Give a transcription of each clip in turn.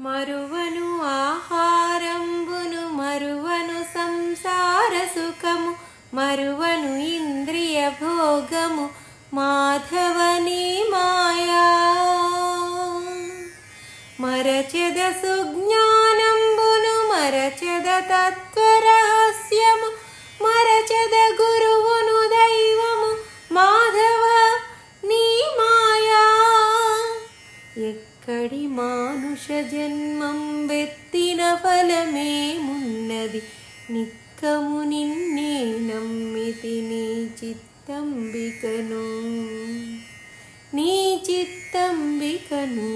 మరువను ఆహారంబును మరువను సంసార సుఖము మరువను ఇంద్రియ భోగము. మాధవని మాయా మరచద సుజ్ఞానంబును మరచద తత్వరహస్యము. కడి మానుష జన్మం వెత్తిన ఫలమేమున్నది నిక్కము నిన్నే నమ్మితి నీ చిత్తంబికను నీ చిత్తంబికను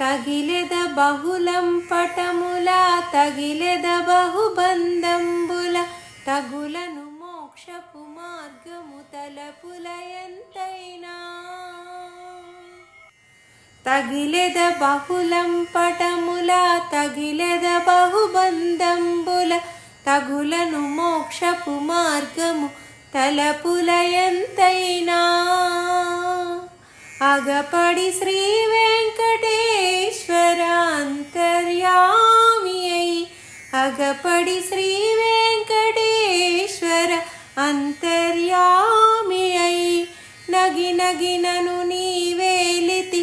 తగిలెద బహులం పటముల తగిలెద బహుబంధంబుల తగులను మోక్షపు మార్గము తలపుల ఎంతైనా తగిలెద బహులంపటముల తగిలెద బహుబంధంబుల తగులను మోక్షపు మార్గము తలపుల ఎంతైనా. అగపడి శ్రీ వెంకటేశ్వర అంతర్యామి అయి అగపడి శ్రీ వెంకటేశ్వర అంతర్యామి అయి నగి నగినను నీవేలితి